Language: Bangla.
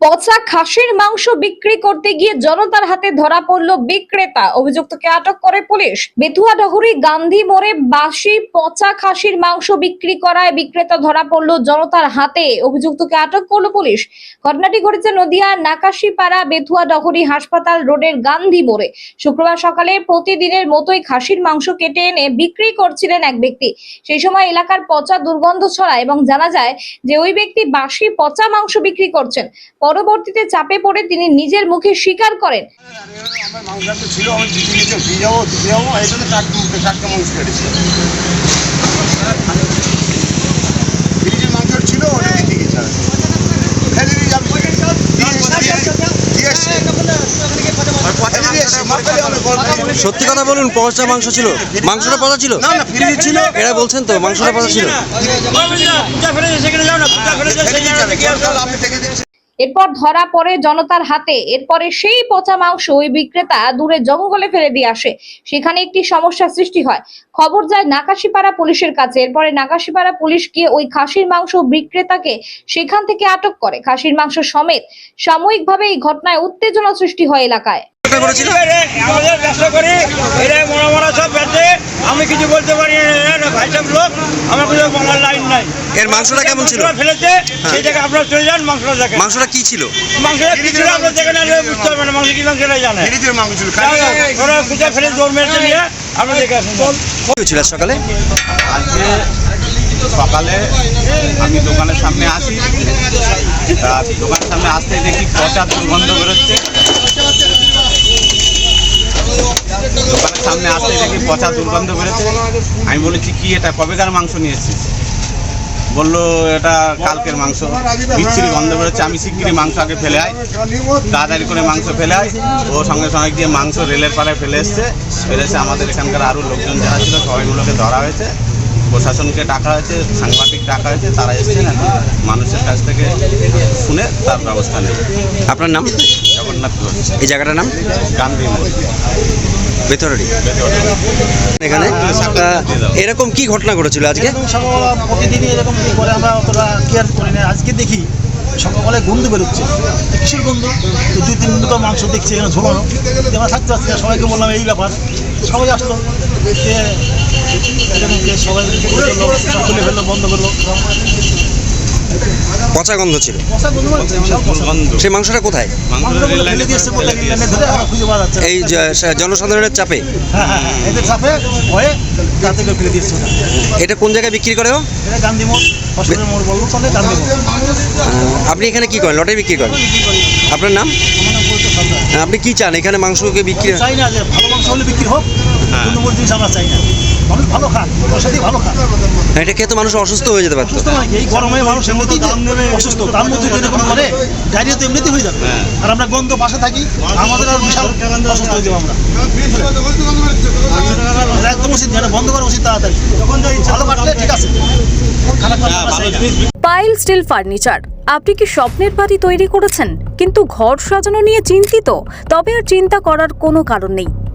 পচা খাসির মাংস বিক্রি করতে গিয়ে জনতার হাতে ধরা পড়ল বিক্রেতা। অভিযুক্তকে আটক করে পুলিশ। বেথুয়া ডহরি, গান্ধী মোড়ে বাসি পচা খাসির মাংস বিক্রি করায় বিক্রেতা ধরা পড়ল জনতার হাতে। অভিযুক্তকে আটক করল পুলিশ। ঘটনাটি ঘটেছে নদিয়া, নাকাশিপাড়া বেথুয়া ডহরি হাসপাতাল রোডের গান্ধী মোড়ে। শুক্রবার সকালে প্রতিদিনের মতোই খাসির মাংস কেটে এনে বিক্রি করছিলেন এক ব্যক্তি। সেই সময় এলাকার পচা দুর্গন্ধ ছড়ায় এবং জানা যায় যে ওই ব্যক্তি বাসি পচা মাংস বিক্রি করছেন। পরবর্তীতে চাপে পড়ে তিনি নিজের মুখে স্বীকার করেন। সত্যি কথা বলুন পচা মাংস ছিল। মাংসটা পচা ছিল? না না ফ্রিজে ছিল এরা বলছেন তো মাংসটা পচা ছিল। এরপর ধরা পড়ে জনতার হাতে। এরপরে সেই পচা মাংস ওই বিক্রেতা দূরে জঙ্গলে ফেলে দিয়ে আসে। সেখানে একটি সমস্যা সৃষ্টি হয়। খবর যায় নাকাশিপাড়া পুলিশের কাছে। এরপরে নাকাশিপাড়া পুলিশ গিয়ে ওই খাসির মাংস বিক্রেতাকে সেখান থেকে আটক করে। খাসির মাংস সমেত সাময়িকভাবে এই ঘটনায় উত্তেজনা সৃষ্টি হয় এলাকায়। ঘটনা ঘটেছিল আমাদের ব্যবসা করি এরা মরা মরা সব বেঁচে আমি কিছু বলতে পারি না এরা ভাই সব লোক আমার কোনো বলার লাইন নাই। এর মাংসটা কেমন ছিল? ফেলেছে সেই জায়গায় আপনারা চলে যান মাংসটা দেখেন। মাংসটা কি ছিল? মাংসটা কি ছিল আপনার দেখে না বুঝতে পারবেন না মাংস কি মাংস এরাই জানে। মাংস ছিল ওরা খুঁজে ফেলে দৌড় মেরেছে নিয়ে আমরা দেখে আসুন। কি হয়েছিল সকালে? আজকে সকালে আমি দোকানের সামনে আসি। তা দোকানের সামনে আসতে দেখি পচা দুর্গন্ধ বেরোচ্ছে দোকানের সামনে আসতে দেখি পচা দুর্গন্ধ বেরোচ্ছে? আমি বলেছি, কি এটা? কবেকার মাংস নিয়েছিস বলল, এটা কালকের মাংস। বিচ্ছিরি গন্ধ বেরোচ্ছে। আমি শিগগিরি মাংস আগে ফেলে আয়। তাড়াতাড়ি করে মাংস ফেলে আয়। ও সঙ্গে সঙ্গে গিয়ে মাংস রেলের পাড়ে ফেলে এসছে। ফেলে এসে আমাদের এখানকার আরও লোকজন যারা ছিল, সবাইগুলোকে ধরা হয়েছে। প্রশাসনকে ডাকা হয়েছে, সাংবাদিক ডাকা হয়েছে, তারা এসেছেন। মানুষের কাছ থেকে শুনে তার ব্যবস্থা নেবে। আপনার নাম? জগন্নাথ এই জায়গাটার নাম? গান্ধী মোড়। বেতরারি এখানে? আহ, এরকম কি ঘটনা ঘটেছিল আজকে? প্রতিদিনই এরকম করে আমরা অতটা কেয়ার করি না। আজকে দেখি সকালবেলায় গন্ধ বেরোচ্ছে। কিসের গন্ধ। তো দুই তিন দুটো মাংস দেখছি এখানে ঝোলানো। আমরা থাকতে পারছি সবাইকে বললাম এই ব্যাপার। সবাই আসলো। সবাই খুলে ফেলল বন্ধ করল। পচা গন্ধ ছিল। মানে সেই মাংসটা কোথায়। এই জনসাধারণের চাপে? হ্যাঁ হ্যাঁ হ্যাঁ হয়ে। এটা কোন জায়গায় বিক্রি করে ও? এটা গান্ধী মোড় হসপিটাল মোড় বলব চলে গান্ধী মোড়। আহ, আপনি এখানে কি করেন? লটে বিক্রি করেন? আপনার নাম? আপনি কি চান? এখানে মাংসকে বিক্রি চাই না ভালো মাংস হলে বিক্রি হোক। কোনো জিনিস আমরা চাই না। মানুষ ভালো ভালো এটা খেয়ে তো মানুষ অসুস্থ হয়ে যেতে পারতো। মানে এই গরমে মানুষ এমনিতেই অসুস্থ। তার মধ্যে যদি এরকম করে ডায়রিয়া তো এমনিতেই হয়ে যাবে। হ্যাঁ। আর আমরা গন্ধ পাশে থাকি আমাদের আর বিশাল অসুস্থ হয়ে যাব আমরা। একদম উচিত বন্ধ করা উচিত তাড়াতাড়ি। ভালো কাটলে ঠিক আছে। খারাপ কাটলে আমরা চাই না। Pile steel furniture. আপনি কি স্বপ্নের বাড়ি তৈরি করেছেন? কিন্তু ঘর সাজানো নিয়ে চিন্তিত। তবে আর চিন্তা করার কোনো কারণ নেই।